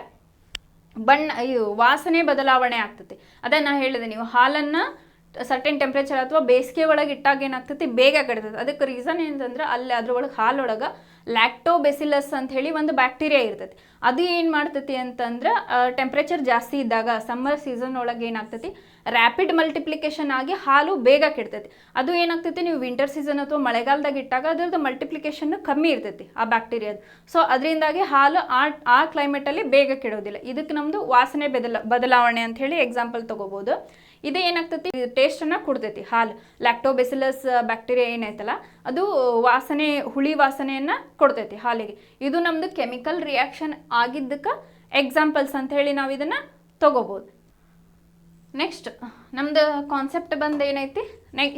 ಬಣ್ಣ, ಇದು ವಾಸನೆ ಬದಲಾವಣೆ ಆಗ್ತತಿ. ಅದೇ ನಾ ಹೇಳಿದೆ, ನೀವು ಹಾಲನ್ನು ಸರ್ಟೆನ್ ಟೆಂಪ್ರೇಚರ್ ಅಥವಾ ಬೇಸಿಗೆ ಒಳಗೆ ಇಟ್ಟಾಗ ಏನಾಗ್ತೈತಿ? ಬೇಗ ಕೆಡ್ತದೆ ಅದಕ್ಕೆ ರೀಸನ್ ಏನಂತಂದ್ರೆ ಅಲ್ಲಿ ಅದ್ರೊಳಗೆ ಹಾಲೊಳಗೆ ಲ್ಯಾಕ್ಟೋಬೆಸಿಲಸ್ ಅಂತ ಹೇಳಿ ಒಂದು ಬ್ಯಾಕ್ಟೀರಿಯಾ ಇರ್ತೈತಿ. ಅದು ಏನು ಮಾಡ್ತೈತಿ ಅಂತಂದ್ರೆ ಟೆಂಪ್ರೇಚರ್ ಜಾಸ್ತಿ ಇದ್ದಾಗ ಸಮ್ಮರ್ ಸೀಸನ್ ಒಳಗೆ ಏನಾಗ್ತೈತಿ? ರ್ಯಾಪಿಡ್ ಮಲ್ಟಿಪ್ಲಿಕೇಶನ್ ಆಗಿ ಹಾಲು ಬೇಗ ಕೆಡ್ತೈತಿ. ಅದು ಏನಾಗ್ತೈತಿ? ನೀವು ವಿಂಟರ್ ಸೀಸನ್ ಅಥವಾ ಮಳೆಗಾಲದಾಗ ಇಟ್ಟಾಗ ಅದರದ್ದು ಮಲ್ಟಿಪ್ಲಿಕೇಶನ್ ಕಮ್ಮಿ ಇರ್ತೈತಿ ಆ ಬ್ಯಾಕ್ಟೀರಿಯಾದ ಸೊ ಅದರಿಂದಾಗಿ ಹಾಲು ಆ ಆ ಕ್ಲೈಮೇಟಲ್ಲಿ ಬೇಗ ಕೆಡೋದಿಲ್ಲ. ಇದಕ್ಕೆ ನಮ್ಮದು ವಾಸನೆ ಬದಲ, ಬದಲಾವಣೆ ಅಂತ ಹೇಳಿ ಎಕ್ಸಾಂಪಲ್ ತಗೋಬೋದು. ಇದು ಏನಾಗ್ತೈತಿ? ಟೇಸ್ಟನ್ನು ಕೊಡ್ತೈತಿ. ಹಾಲು. ಲ್ಯಾಕ್ಟೋಬೆಸಿಲಸ್ ಬ್ಯಾಕ್ಟೀರಿಯಾ ಏನೈತಲ್ಲ ಅದು ವಾಸನೆ, ಹುಳಿ ವಾಸನೆಯನ್ನ ಕೊಡ್ತೈತಿ ಹಾಲಿಗೆ. ಇದು ನಮ್ದು ಕೆಮಿಕಲ್ ರಿಯಾಕ್ಷನ್ ಆಗಿದ್ದಕ್ಕೆ ಎಕ್ಸಾಂಪಲ್ಸ್ ಅಂತ ಹೇಳಿ ನಾವು ಇದನ್ನ ತಗೋಬೋದು. ನೆಕ್ಸ್ಟ್ ನಮ್ದು ಕಾನ್ಸೆಪ್ಟ್ ಬಂದ ಏನೈತಿ?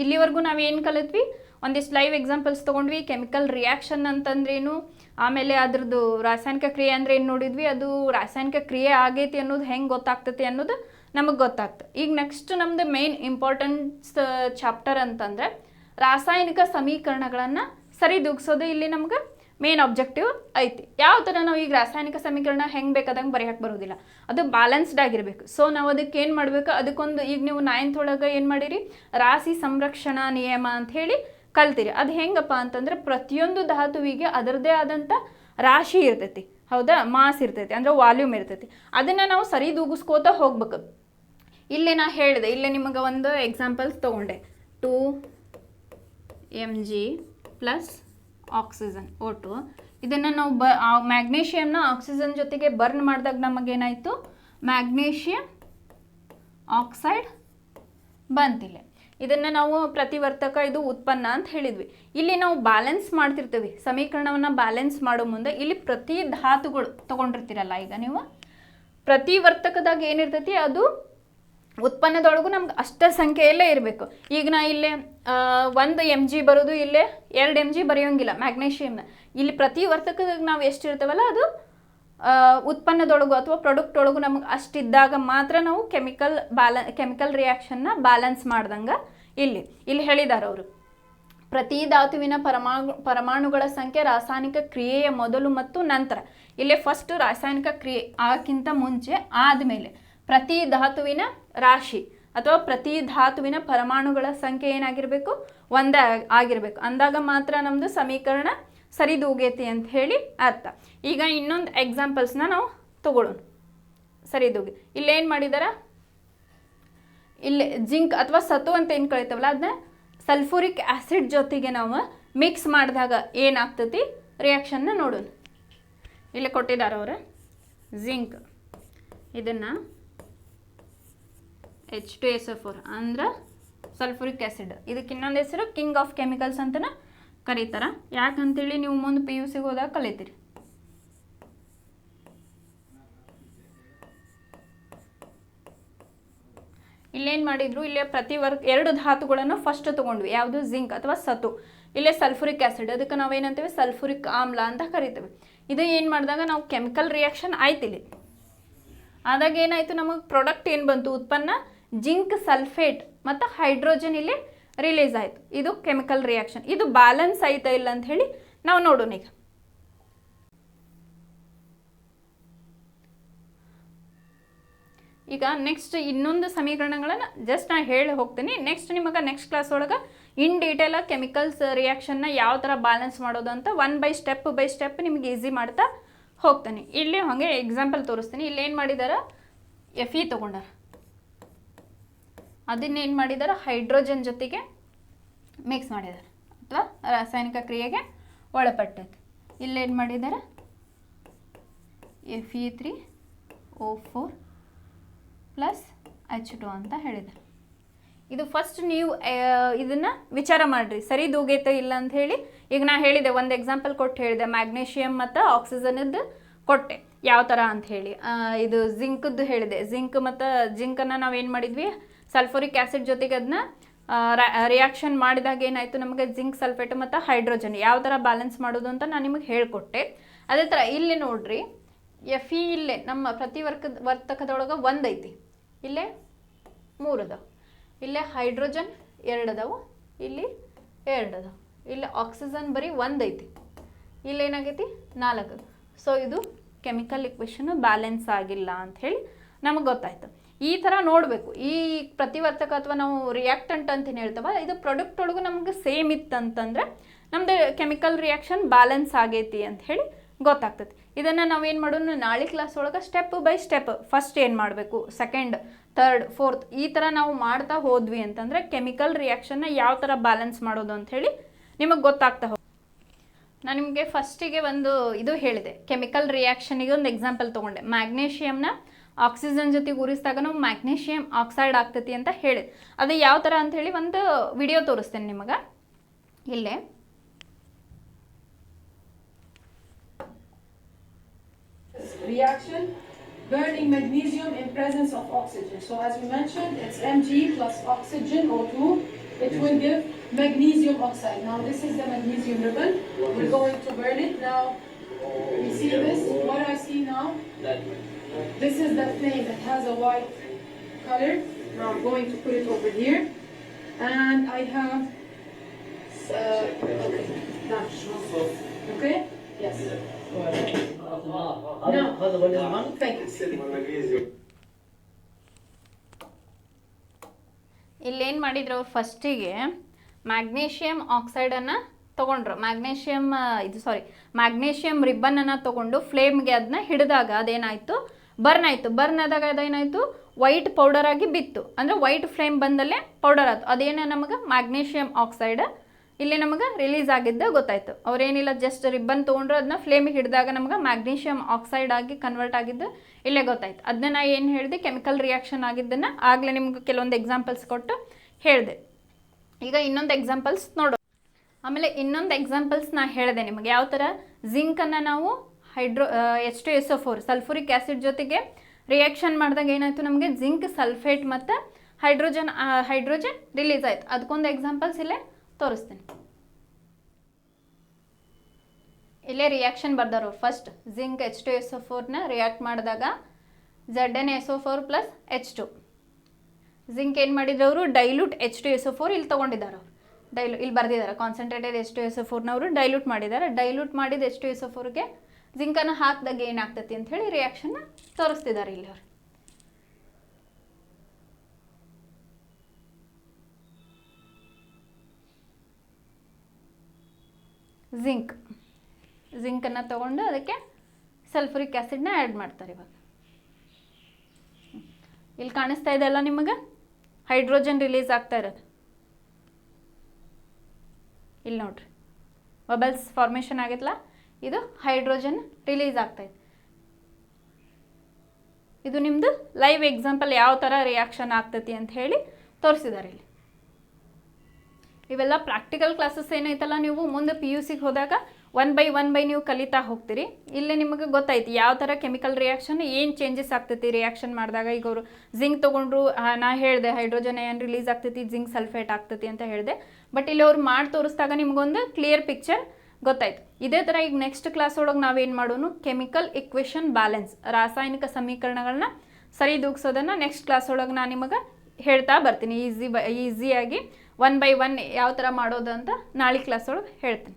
ಇಲ್ಲಿವರೆಗೂ ನಾವು ಏನು ಕಲಿತ್ವಿ? ಒಂದಿಷ್ಟು ಲೈವ್ ಎಕ್ಸಾಂಪಲ್ಸ್ ತೊಗೊಂಡ್ವಿ. ಕೆಮಿಕಲ್ ರಿಯಾಕ್ಷನ್ ಅಂತಂದ್ರೇನು? ಆಮೇಲೆ ಅದ್ರದ್ದು ರಾಸಾಯನಿಕ ಕ್ರಿಯೆ ಅಂದ್ರೆ ಏನು ನೋಡಿದ್ವಿ? ಅದು ರಾಸಾಯನಿಕ ಕ್ರಿಯೆ ಆಗೈತಿ ಅನ್ನೋದು ಹೆಂಗೆ ಗೊತ್ತಾಗ್ತೈತಿ ಅನ್ನೋದು ನಮಗೆ ಗೊತ್ತಾಗ್ತದೆ ಈಗ ನೆಕ್ಸ್ಟ್ ನಮ್ದು ಮೇನ್ ಇಂಪಾರ್ಟೆಂಟ್ಸ್ ಚಾಪ್ಟರ್ ಅಂತಂದರೆ ರಾಸಾಯನಿಕ ಸಮೀಕರಣಗಳನ್ನು ಸರಿದೂಗಿಸೋದು ಇಲ್ಲಿ ನಮ್ಗೆ ಮೇನ್ ಆಬ್ಜೆಕ್ಟಿವ್ ಐತಿ. ಯಾವ ಥರ ನಾವು ಈಗ ರಾಸಾಯನಿಕ ಸಮೀಕರಣ ಹೆಂಗೆ ಬೇಕಾದಂಗೆ ಬರೆಯಕ್ಕೆ ಬರೋದಿಲ್ಲ. ಅದು ಬ್ಯಾಲೆನ್ಸ್ಡ್ ಆಗಿರಬೇಕು. ಸೊ ನಾವು ಅದಕ್ಕೆ ಏನು ಮಾಡಬೇಕು? ಅದಕ್ಕೊಂದು ಈಗ ನೀವು ನೈನ್ತ್ ಒಳಗೆ ಏನು ಮಾಡಿರಿ? ರಾಶಿ ಸಂರಕ್ಷಣಾ ನಿಯಮ ಅಂತ ಹೇಳಿ ಕಲ್ತಿರಿ. ಅದು ಹೆಂಗಪ್ಪ ಅಂತಂದ್ರೆ ಪ್ರತಿಯೊಂದು ಧಾತುವಿಗೆ ಅದರದೇ ಆದಂಥ ರಾಶಿ ಇರ್ತೈತಿ. ಹೌದಾ? ಮಾಸ್ ಇರ್ತೈತಿ. ಅಂದ್ರೆ ವಾಲ್ಯೂಮ್ ಇರ್ತೈತಿ. ಅದನ್ನು ನಾವು ಸರಿದೂಗಿಸ್ಕೋತಾ ಹೋಗ್ಬೇಕು. ಇಲ್ಲೇ ನಾ ಹೇಳಿದೆ, ಇಲ್ಲೇ ನಿಮಗೆ ಒಂದು ಎಕ್ಸಾಂಪಲ್ಸ್ ತೊಗೊಂಡೆ. Two M G plus oxygen ಒಟ್ಟು ಇದನ್ನು ನಾವು ಬ ಮ್ಯಾಗ್ನೇಷಿಯಮ್ನ ಆಕ್ಸಿಜನ್ ಜೊತೆಗೆ ಬರ್ನ್ ಮಾಡಿದಾಗ ನಮಗೇನಾಯಿತು? ಮ್ಯಾಗ್ನೇಷಿಯಮ್ ಆಕ್ಸೈಡ್ ಬಂತಿಲ್ಲ ಇದನ್ನು ನಾವು ಪ್ರತಿವರ್ತಕ ಇದು ಉತ್ಪನ್ನ ಅಂತ ಹೇಳಿದ್ವಿ. ಇಲ್ಲಿ ನಾವು ಬ್ಯಾಲೆನ್ಸ್ ಮಾಡ್ತಿರ್ತೀವಿ. ಸಮೀಕರಣವನ್ನು ಬ್ಯಾಲೆನ್ಸ್ ಮಾಡೋ ಮುಂದೆ ಇಲ್ಲಿ ಪ್ರತಿ ಧಾತುಗಳು ತೊಗೊಂಡಿರ್ತೀರಲ್ಲ ಈಗ ನೀವು? ಪ್ರತಿವರ್ತಕದಾಗ ಏನಿರ್ತೈತಿ? ಅದು ಉತ್ಪನ್ನದೊಳಗೂ ನಮ್ಗೆ ಅಷ್ಟ ಸಂಖ್ಯೆಯಲ್ಲೇ ಇರಬೇಕು. ಈಗ ನಾ ಇಲ್ಲೇ ಒಂದು ಎಂ ಜಿ ಬರೋದು ಇಲ್ಲೇ, ಎರಡು ಎಂ ಜಿ ಬರೆಯೋಂಗಿಲ್ಲ ಮ್ಯಾಗ್ನೇಷಿಯಮ್ನ ಇಲ್ಲಿ ಪ್ರತಿ ವರ್ತಕದಾಗ ನಾವು ಎಷ್ಟು ಇರ್ತೇವಲ್ಲ ಅದು ಉತ್ಪನ್ನದೊಳಗು ಅಥವಾ ಪ್ರಾಡಕ್ಟ್ ಒಳಗು ನಮ್ಗೆ ಅಷ್ಟಿದ್ದಾಗ ಮಾತ್ರ ನಾವು ಕೆಮಿಕಲ್ ಬ್ಯಾಲ ಕೆಮಿಕಲ್ ರಿಯಾಕ್ಷನ್ನ ಬ್ಯಾಲೆನ್ಸ್ ಮಾಡ್ದಂಗೆ ಇಲ್ಲಿ. ಇಲ್ಲಿ ಹೇಳಿದ್ದಾರೆ ಅವರು. ಪ್ರತಿ ಧಾತುವಿನ ಪರಮಾಣು, ಪರಮಾಣುಗಳ ಸಂಖ್ಯೆ ರಾಸಾಯನಿಕ ಕ್ರಿಯೆಯ ಮೊದಲು ಮತ್ತು ನಂತರ. ಇಲ್ಲೇ ಫಸ್ಟ್ ರಾಸಾಯನಿಕ ಕ್ರಿಯೆ ಆಗಕ್ಕಿಂತ ಮುಂಚೆ ಆದಮೇಲೆ. ಪ್ರತಿ ಧಾತುವಿನ ರಾಶಿ ಅಥವಾ ಪ್ರತಿ ಧಾತುವಿನ ಪರಮಾಣುಗಳ ಸಂಖ್ಯೆ ಏನಾಗಿರಬೇಕು? ಒಂದೇ ಆಗಿರಬೇಕು. ಅಂದಾಗ ಮಾತ್ರ ನಮ್ಮದು ಸಮೀಕರಣ ಸರಿದೂಗೈತಿ ಅಂತ ಹೇಳಿ ಅರ್ಥ. ಈಗ ಇನ್ನೊಂದು ಎಕ್ಸಾಂಪಲ್ಸ್ನ ನಾವು ತಗೊಳ್ಳೋಣ. ಸರಿದೂಗಿ. ಇಲ್ಲೇನು ಮಾಡಿದಾರ? ಇಲ್ಲಿ ಜಿಂಕ್ ಅಥವಾ ಸತು ಅಂತ ಏನು ಕಳಿತವಲ್ಲ ಅದನ್ನ ಸಲ್ಫೂರಿಕ್ ಆ್ಯಸಿಡ್ ಜೊತೆಗೆ ನಾವು ಮಿಕ್ಸ್ ಮಾಡಿದಾಗ ಏನಾಗ್ತತಿ? ರಿಯಾಕ್ಷನ್ನ ನೋಡೋಣ. ಇಲ್ಲಿ ಕೊಟ್ಟಿದ್ದಾರೆ ಅವರು. ಜಿಂಕ್. ಇದನ್ನು H two S F four ಅಂದ್ರೆ ಸಲ್ಫುರಿಕ್ ಆ್ಯಸಿಡ್ ಇದಕ್ಕೆ ಇನ್ನೊಂದು ಹೆಸರು ಕಿಂಗ್ ಆಫ್ ಕೆಮಿಕಲ್ಸ್ ಅಂತನ ಕರೀತಾರ. ಯಾಕಂತೇಳಿ ನೀವು ಮುಂದೆ ಪಿ ಯು ಸಿಗೆ ಹೋದಾಗ ಕಲಿತೀರಿ. ಇಲ್ಲೇನು ಮಾಡಿದ್ರು? ಇಲ್ಲೇ ಪ್ರತಿ ವರ್ಕ್ ಎರಡು ಧಾತುಗಳನ್ನು ಫಸ್ಟ್ ತಗೊಂಡ್ವಿ. ಯಾವುದು? ಜಿಂಕ್ ಅಥವಾ ಸತು ಇಲ್ಲೇ ಸಲ್ಫುರಿಕ್ ಆ್ಯಸಿಡ್ ಅದಕ್ಕೆ ನಾವು ಏನಂತೀವಿ ಸಲ್ಫುರಿಕ್ ಆಮ್ಲ ಅಂತ ಕರಿತೀವಿ. ಇದು ಏನು ಮಾಡಿದಾಗ ನಾವು ಕೆಮಿಕಲ್ ರಿಯಾಕ್ಷನ್ ಆಯ್ತು ಇಲ್ಲಿ ಆದಾಗ ಏನಾಯಿತು? ನಮಗೆ ಪ್ರಾಡಕ್ಟ್ ಏನು ಬಂತು? ಉತ್ಪನ್ನ ಜಿಂಕ್ ಸಲ್ಫೇಟ್ ಮತ್ತು ಹೈಡ್ರೋಜನ್ ಇಲ್ಲಿ ರಿಲೀಸ್ ಆಯಿತು. ಇದು ಕೆಮಿಕಲ್ ರಿಯಾಕ್ಷನ್ ಇದು ಬ್ಯಾಲೆನ್ಸ್ ಆಯ್ತಾ ಇಲ್ಲ ಅಂತ ಹೇಳಿ ನಾವು ನೋಡೋಣ ಈಗ. ಈಗ ನೆಕ್ಸ್ಟ್ ಇನ್ನೊಂದು ಸಮೀಕರಣಗಳನ್ನು ಜಸ್ಟ್ ನಾನು ಹೇಳಿ ಹೋಗ್ತೀನಿ. ನೆಕ್ಸ್ಟ್ ನಿಮಗೆ ನೆಕ್ಸ್ಟ್ ಕ್ಲಾಸ್ ಒಳಗೆ ಇನ್ ಡೀಟೇಲ್ ಕೆಮಿಕಲ್ಸ್ ರಿಯಾಕ್ಷನ್ನ ಯಾವ ಥರ ಬ್ಯಾಲೆನ್ಸ್ ಮಾಡೋದು ಅಂತ one by step by step ನಿಮಗೆ ಈಸಿ ಮಾಡ್ತಾ ಹೋಗ್ತೀನಿ. ಇಲ್ಲಿ ಹಾಗೆ ಎಕ್ಸಾಂಪಲ್ ತೋರಿಸ್ತೀನಿ. ಇಲ್ಲಿ ಏನು ಮಾಡಿದಾರ? ಎಫ್ ಇ ತೊಗೊಂಡಾರ. ಅದನ್ನೇನು ಮಾಡಿದ್ದಾರೆ ಹೈಡ್ರೋಜನ್ ಜೊತೆಗೆ ಮಿಕ್ಸ್ ಮಾಡಿದ್ದಾರೆ ಅಥವಾ ರಾಸಾಯನಿಕ ಕ್ರಿಯೆಗೆ ಒಳಪಟ್ಟದ್ದು. ಇಲ್ಲೇನು ಮಾಡಿದ್ದಾರೆ F E three O four plus H two ಅಂತ ಹೇಳಿದ್ದಾರೆ ಇದು ಫಸ್ಟ್ ನೀವು ಇದನ್ನು ವಿಚಾರ ಮಾಡಿರಿ. ಸರಿ, ದೂಗೈತೆ ಇಲ್ಲ ಅಂತ ಹೇಳಿ. ಈಗ ನಾ ಹೇಳಿದೆ, ಒಂದು ಎಕ್ಸಾಂಪಲ್ ಕೊಟ್ಟು ಹೇಳಿದೆ. ಮ್ಯಾಗ್ನೇಷಿಯಮ್ ಮತ್ತು ಆಕ್ಸಿಜನದ್ದು ಕೊಟ್ಟೆ. ಯಾವ ಥರ ಅಂತ ಹೇಳಿ. ಇದು ಜಿಂಕದ್ದು ಹೇಳಿದೆ. ಜಿಂಕ್ ಮತ್ತು ಜಿಂಕನ್ನು ನಾವೇನು ಮಾಡಿದ್ವಿ? ಸಲ್ಫೋರಿಕ್ ಆ್ಯಸಿಡ್ ಜೊತೆಗೆ ಅದನ್ನ ರಿಯಾಕ್ಷನ್ ಮಾಡಿದಾಗ ಏನಾಯಿತು ನಮಗೆ? ಜಿಂಕ್ ಸಲ್ಫೇಟ್ ಮತ್ತು ಹೈಡ್ರೋಜನ್ ಯಾವ ಥರ ಬ್ಯಾಲೆನ್ಸ್ ಮಾಡೋದು ಅಂತ ನಾನು ನಿಮಗೆ ಹೇಳಿಕೊಟ್ಟೆ. ಅದೇ ಥರ ಇಲ್ಲಿ ನೋಡ್ರಿ ಎಫ್ ಇ ಇಲ್ಲೇ ನಮ್ಮ ಪ್ರತಿ ವರ್ಗದ ವರ್ತಕದೊಳಗೆ ಒಂದು ಐತಿ. ಇಲ್ಲೇ ಮೂರು ಅದಾವೆ ಇಲ್ಲೇ ಹೈಡ್ರೋಜನ್ ಎರಡು ಅದಾವು ಇಲ್ಲಿ ಎರಡು ಅದಾವೆ ಇಲ್ಲಿ ಆಕ್ಸಿಜನ್ ಬರೀ ಒಂದು ಐತಿ. ಇಲ್ಲಿ ಏನಾಗೈತಿ? ನಾಲ್ಕು ಸೊ ಇದು ಕೆಮಿಕಲ್ ಇಕ್ವೇಷನ್ ಬ್ಯಾಲೆನ್ಸ್ ಆಗಿಲ್ಲ ಅಂತ ಹೇಳಿ ನಮಗೆ ಗೊತ್ತಾಯ್ತು. ಈ ಥರ ನೋಡಬೇಕು. ಈ ಪ್ರತಿವರ್ತಕ ಅಥವಾ ನಾವು ರಿಯಾಕ್ಟಂಟ್ ಅಂತ ಏನು ಹೇಳ್ತೇವೆ, ಇದು ಪ್ರಾಡಕ್ಟ್ ಒಳಗೂ ನಮಗೆ ಸೇಮ್ ಇತ್ತಂತಂದ್ರೆ ನಮ್ಮದು ಕೆಮಿಕಲ್ ರಿಯಾಕ್ಷನ್ ಬ್ಯಾಲೆನ್ಸ್ ಆಗೈತಿ ಅಂತ ಹೇಳಿ ಗೊತ್ತಾಗ್ತದೆ. ಇದನ್ನು ನಾವೇನು ಮಾಡೋಣ ನಾಳೆ ಕ್ಲಾಸ್ ಒಳಗೆ ಸ್ಟೆಪ್ ಬೈ ಸ್ಟೆಪ್ ಫಸ್ಟ್ ಏನು ಮಾಡಬೇಕು ಸೆಕೆಂಡ್ ಥರ್ಡ್ ಫೋರ್ತ್ ಈ ಥರ ನಾವು ಮಾಡ್ತಾ ಹೋದ್ವಿ ಅಂತಂದರೆ ಕೆಮಿಕಲ್ ರಿಯಾಕ್ಷನ್ನ ಯಾವ ಥರ ಬ್ಯಾಲೆನ್ಸ್ ಮಾಡೋದು ಅಂತ ಹೇಳಿ ನಿಮಗೆ ಗೊತ್ತಾಗ್ತಾ ಹೋಗಿ ನಾನು ನಿಮಗೆ ಫಸ್ಟಿಗೆ ಒಂದು ಇದು ಹೇಳಿದೆ ಕೆಮಿಕಲ್ ರಿಯಾಕ್ಷನಿಗೆ ಒಂದು ಎಕ್ಸಾಂಪಲ್ ತೊಗೊಂಡೆ. ಮ್ಯಾಗ್ನೇಷಿಯಮ್ನ ಆಕ್ಸಿಜನ್ ಜೊತೆ ಉರಿಸಿದಾಗ ನಾವು ಮ್ಯಾಗ್ನೇಷಿಯಮ್ ಆಕ್ಸೈಡ್ ಆಗ್ತೈತಿ ಅಂತ ಹೇಳಿದೆ ಅದು ಯಾವ ಥರ ಅಂತ ಹೇಳಿ ಒಂದು ವಿಡಿಯೋ ತೋರಿಸ್ತೇನೆ ನಿಮಗೆ ಇಲ್ಲೇ reaction burning magnesium in presence of oxygen. So as we mentioned, it's Mg plus oxygen O2. It will give magnesium oxide. Now this is the magnesium ribbon. We're going to burn it. Now you see this? What I see now? This is the plane that has a white color. Now I'm going to put it over here. And I have... Uh, okay. Okay? Yes. No. Thank you. ಇಲ್ಲೇನು ಮಾಡಿದ್ರು ಅವ್ರು ಫಸ್ಟಿಗೆ magnesium ಆಕ್ಸೈಡನ್ನು ತೊಗೊಂಡ್ರು magnesium ಇದು ಸಾರಿ magnesium ರಿಬ್ಬನನ್ನು ತೊಗೊಂಡು ಫ್ಲೇಮ್ಗೆ ಅದನ್ನ ಹಿಡಿದಾಗ ಅದೇನಾಯಿತು burn ಆಯಿತು. ಬರ್ನ್ ಆದಾಗ ಅದೇನಾಯಿತು? ವೈಟ್ ಪೌಡರ್ ಆಗಿ ಬಿತ್ತು. ಅಂದರೆ ವೈಟ್ ಫ್ಲೇಮ್ ಬಂದಲ್ಲೇ ಪೌಡರ್ ಆಯ್ತು. ಅದೇನು ನಮಗೆ? ಮ್ಯಾಗ್ನೀಷಿಯಮ್ ಆಕ್ಸೈಡ್ ಇಲ್ಲಿ ನಮಗೆ ರಿಲೀಸ್ ಆಗಿದ್ದ ಗೊತ್ತಾಯಿತು. ಅವ್ರೇನಿಲ್ಲ ಜಸ್ಟ್ ರಿಬ್ಬನ್ ತೊಗೊಂಡ್ರು ಅದನ್ನ ಫ್ಲೇಮಿಗೆ ಹಿಡಿದಾಗ ನಮಗೆ ಮ್ಯಾಗ್ನೀಷಿಯಮ್ ಆಕ್ಸೈಡ್ ಆಗಿ ಕನ್ವರ್ಟ್ ಆಗಿದ್ದು ಇಲ್ಲೇ ಗೊತ್ತಾಯ್ತು. ಅದನ್ನ ನಾ ಏನು ಹೇಳಿದೆ? ಕೆಮಿಕಲ್ ರಿಯಾಕ್ಷನ್ ಆಗಿದ್ದನ್ನು ಆಗಲೇ ನಿಮ್ಗೆ ಕೆಲವೊಂದು ಎಕ್ಸಾಂಪಲ್ಸ್ ಕೊಟ್ಟು ಹೇಳಿದೆ. ಈಗ ಇನ್ನೊಂದು ಎಕ್ಸಾಂಪಲ್ಸ್ ನೋಡೋ. ಆಮೇಲೆ ಇನ್ನೊಂದು ಎಕ್ಸಾಂಪಲ್ಸ್ ನಾ ಹೇಳಿದೆ ನಿಮಗೆ. ಯಾವ ಥರ ಜಿಂಕನ್ನು ನಾವು hydro H two S O four sulphuric acid ಜೊತೆಗೆ ರಿಯಾಕ್ಷನ್ ಮಾಡಿದಾಗ ಏನಾಯಿತು ನಮಗೆ? ಜಿಂಕ್ ಸಲ್ಫೇಟ್ ಮತ್ತು ಹೈಡ್ರೋಜನ್ ಹೈಡ್ರೋಜನ್ ರಿಲೀಸ್ ಆಯಿತು. ಅದಕ್ಕೊಂದು ಎಕ್ಸಾಂಪಲ್ಸ್ ಇಲ್ಲೇ ತೋರಿಸ್ತೀನಿ. ಇಲ್ಲೇ reaction ಬರ್ದಾರು first zinc H two S O ಫೋರ್ನ react ಮಾಡಿದಾಗ Z N S O four plus H two zinc ಏನು ಮಾಡಿದ್ರವರು dilute H two S O four ಇಲ್ಲಿ ತೊಗೊಂಡಿದ್ದಾರೆ ಅವರು. ಡೈಲು ಇಲ್ಲಿ ಬರೆದಿದ್ದಾರೆ. Concentrated H two S O ಫೋರ್ನವರು dilute ಮಾಡಿದ್ದಾರೆ. ಡೈಲ್ಯೂಟ್ ಮಾಡಿದ ಎಚ್ ಟು ಎಸ್ ಒ ಫೋರ್ಗೆ ಜಿಂಕನ್ನು ಹಾಕಿದಾಗ ಏನಾಗ್ತತಿ ಅಂತ ಹೇಳಿ ರಿಯಾಕ್ಷನ್ ತೋರಿಸ್ತಿದ್ದಾರೆ ಇಲ್ಲಿ ಅವರು. ಜಿಂಕ್. ಜಿಂಕನ್ನು ತಗೊಂಡು ಅದಕ್ಕೆ ಸಲ್ಫುರಿಕ್ ಆ್ಯಸಿಡ್ನ ಆ್ಯಡ್ ಮಾಡ್ತಾರೆ ಇವಾಗ. ಇಲ್ಲಿ ಕಾಣಿಸ್ತಾ ಇದೆ ಅಲ್ಲ ನಿಮಗೆ? ಹೈಡ್ರೋಜನ್ ರಿಲೀಸ್ ಆಗ್ತಾ ಇರೋದು. ಇಲ್ಲಿ ನೋಡ್ರಿ. ಬಬಲ್ಸ್ ಫಾರ್ಮೇಷನ್ ಆಗಿತ್ತಲ್ಲ? ಇದು ಹೈಡ್ರೋಜನ್ ರಿಲೀಸ್ ಆಗ್ತಾಯಿದೆ ಇದು ನಿಮ್ಮದು ಲೈವ್ ಎಕ್ಸಾಂಪಲ್ ಯಾವ ಥರ ರಿಯಾಕ್ಷನ್ ಆಗ್ತೈತಿ ಅಂತ ಹೇಳಿ ತೋರಿಸಿದ್ದಾರೆ ಇಲ್ಲಿ. ಇವೆಲ್ಲ ಪ್ರಾಕ್ಟಿಕಲ್ ಕ್ಲಾಸಸ್ ಏನೈತಲ್ಲ ನೀವು ಮುಂದೆ ಪಿ ಯು ಸಿಗೆ ಹೋದಾಗ ಒನ್ ಬೈ ಒನ್ ಬೈ ನೀವು ಕಲಿತಾ ಹೋಗ್ತೀರಿ. ಇಲ್ಲಿ ನಿಮಗೆ ಗೊತ್ತಾಯ್ತು ಯಾವ ಥರ ಕೆಮಿಕಲ್ ರಿಯಾಕ್ಷನ್ ಏನು ಚೇಂಜಸ್ ಆಗ್ತೈತಿ ರಿಯಾಕ್ಷನ್ ಮಾಡಿದಾಗ. ಈಗ ಅವರು ಜಿಂಕ್ ತೊಗೊಂಡ್ರು ನಾ ಹೇಳಿದೆ ಹೈಡ್ರೋಜನ್ ಏನು ರಿಲೀಸ್ ಆಗ್ತೈತಿ ಜಿಂಕ್ ಸಲ್ಫೇಟ್ ಆಗ್ತೈತಿ ಅಂತ ಹೇಳಿದೆ. ಬಟ್ ಇಲ್ಲಿ ಅವ್ರು ಮಾಡಿ ತೋರಿಸಿದಾಗ ನಿಮಗೊಂದು ಕ್ಲಿಯರ್ ಪಿಕ್ಚರ್ ಗೊತ್ತಾಯ್ತು. ಇದೇ ಥರ ಈಗ ನೆಕ್ಸ್ಟ್ ಕ್ಲಾಸ್ ಒಳಗೆ ನಾವೇನು ಮಾಡೋನು? ಕೆಮಿಕಲ್ ಇಕ್ವೇಷನ್ ಬ್ಯಾಲೆನ್ಸ್ ರಾಸಾಯನಿಕ ಸಮೀಕರಣಗಳನ್ನ ಸರಿ ದೂಗ್ಸೋದನ್ನ ನೆಕ್ಸ್ಟ್ ಕ್ಲಾಸ್ ಒಳಗೆ ನಾನು ನಿಮಗೆ ಹೇಳ್ತಾ ಬರ್ತೀನಿ. ಈಸಿ ಬ ಈಸಿಯಾಗಿ ಒನ್ ಬೈ ಒನ್ ಯಾವ ಥರ ಮಾಡೋದು ಅಂತ ನಾಳೆ ಕ್ಲಾಸ್ ಒಳಗೆ ಹೇಳ್ತೀನಿ.